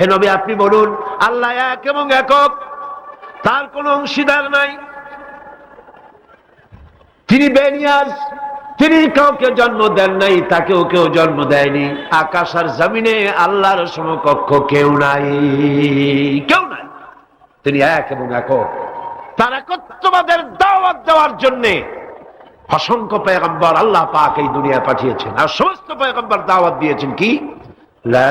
হে নবী, আপনি বলুন, আল্লাহ এক এবং একক, তার কোনো অংশীদার নাই। তিনি বেনিয়াজ, তিনি কাউকে জন্ম দেন নাই, তাকেও কেউ জন্ম দেয়নি। আকাশ আর জমিনে আল্লাহর সমকক্ষ কেউ নাই। কেউ নাই। তিনি এক এবং একক। তার একত্ববাদের দাওয়াত দেওয়ার জন্যে অসংখ্য পেগম্বর আল্লাহ পাক এই দুনিয়া পাঠিয়েছেন। আর সমস্ত পেগম্বর দাওয়াত দিয়েছেন কি? লা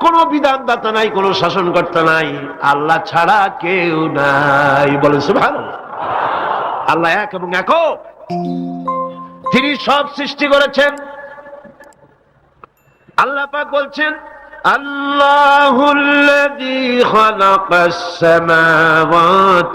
কোন বিধানদাতা নাই, কোন শাসনকর্তা নাই। আল্লাহ ছাড়া কেউ নাই। বলে ভালো আল্লাহ এক এবং এক তিনি সব সৃষ্টি করেছেন। আল্লাহ পাক বলছেন, আল্লাহুল্লাযী খালাকাস সামাওয়াতি